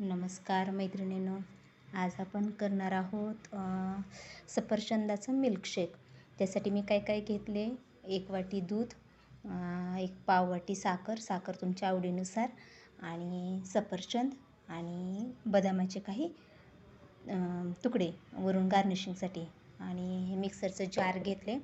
नमस्कार मैत्रिणींनो आज आपण करणार आहोत सफरचंदाचं मिल्कशेक त्यासाठी मी काय काय घेतले? एक वाटी दूध एक पाव वाटी साखर साखर तुमच्या आवडीनुसार आणि सफरचंद आणि बदामाचे काही तुकडे वरून गार्निशिंगसाठी आणि हे मिक्सरचं जार घेतले.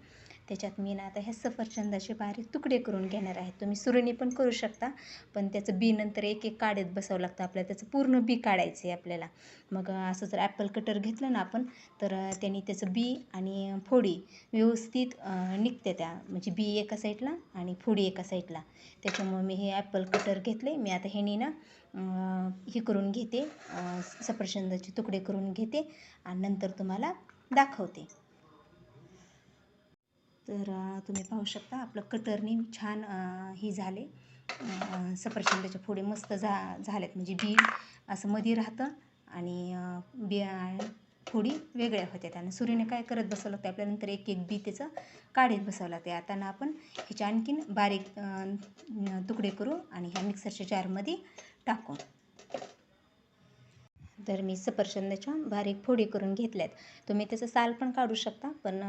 त्याच्यात मी ना आता ह्या सफरचंदाचे बारीक तुकडे करून घेणार आहे. तुम्ही सुरणी पण करू शकता पण त्याचं बी नंतर एक एक काढत बसावं लागतं आपल्याला. त्याचं पूर्ण बी काढायचं आहे आपल्याला. मग असं जर ॲपल कटर घेतलं ना आपण तर त्यांनी त्याचं बी आणि फोडी व्यवस्थित निघते त्या. म्हणजे बी एका साईडला आणि फोडी एका साईडला त्याच्यामुळे मी हे ॲपल कटर घेतले. मी आता ह्यानी ना हे करून घेते. सफरचंदाचे तुकडे करून घेते. आणि नंतर तुम्हाला दाखवते. तर तुम्ही पाहू शकता आपलं कटरनी छान ही झाले. सफरचंदाच्या फोडी मस्त झा झाल्यात. म्हणजे बी असं मध्ये राहतं आणि बी फोडी वेगळ्या होत्या. त्यानं सूर्यने काय करत बसावं लागतं आपल्यानंतर एक एक बी त्याचं काढत बसावं लागते आता ना आपण ह्याच्या आणखीन बारीक तुकडे करू आणि ह्या मिक्सरच्या जारमध्ये टाकू. तर मी सफरचंदाच्या बारीक फोडी करून घेतल्यात. तुम्ही त्याचं साल पण काढू शकता पण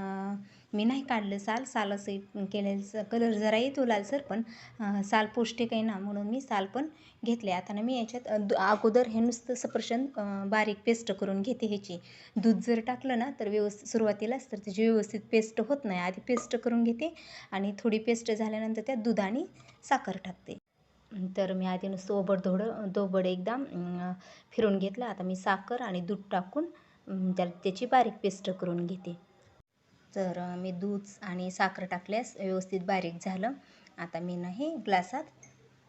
मी नाही काढलं साल. साल असं केलेलं कलर जरा येतो लालसर पण साल पौष्टिक आहे ना म्हणून मी साल पण घेतले. आता ना मी याच्यात अगोदर हे नुसतं सफरचंद बारीक पेस्ट करून घेते ह्याची. दूध जर टाकलं ना तर व्यवस्थित सुरुवातीलाच तर त्याची व्यवस्थित पेस्ट होत नाही. आधी पेस्ट करून घेते आणि थोडी पेस्ट झाल्यानंतर त्यात दूध आणि साखर टाकते. तर मी आधी नुसतं ओबडधोडं दोबड एकदा फिरून घेतलं. आता मी साखर आणि दूध टाकून त्या त्याची बारीक पेस्ट करून घेते. तर मी दूध आणि साखर टाकल्यास व्यवस्थित बारीक झालं. आता मी ना हे ग्लासात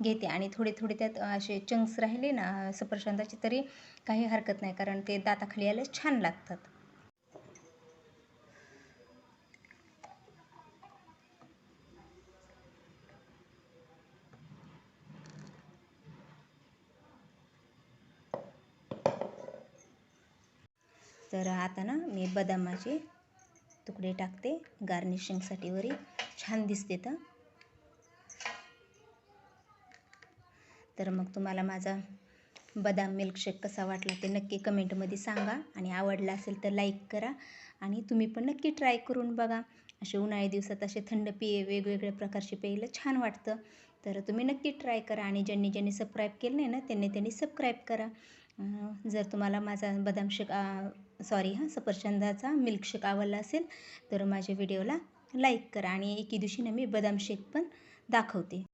घेते. आणि थोडे थोडे त्यात असे चंक्स राहिले ना सफरचंदाचे तरी काही हरकत नाही कारण ते दाताखाली यायला छान लागतात. तर आता ना मी बदामाचे तुकडे टाकते. गार्निशिंगसाठी वरी छान दिसते तर. तर मग तुम्हाला माझा बदाम मिल्कशेक कसा वाटला ते नक्की कमेंटमध्ये सांगा. आणि आवडला असेल तर लाईक करा. आणि तुम्ही पण नक्की ट्राय करून बघा. असे उन्हाळी दिवसात असे थंड पेय वेगवेगळ्या प्रकारचे पेयला छान वाटतं. तर तुम्ही नक्की ट्राय करा. आणि ज्यांनी ज्यांनी सबस्क्राईब केलं नाही ना त्यांनी त्यांनी सबस्क्राईब करा. जर तुम्हाला माझा बदाम शेक सॉरी हां सफरचंदाचा मिल्कशेक आवडला असेल तर माझ्या व्हिडिओला लाईक करा आणि एके दिवशी ना मी बदाम शेक पण दाखवते.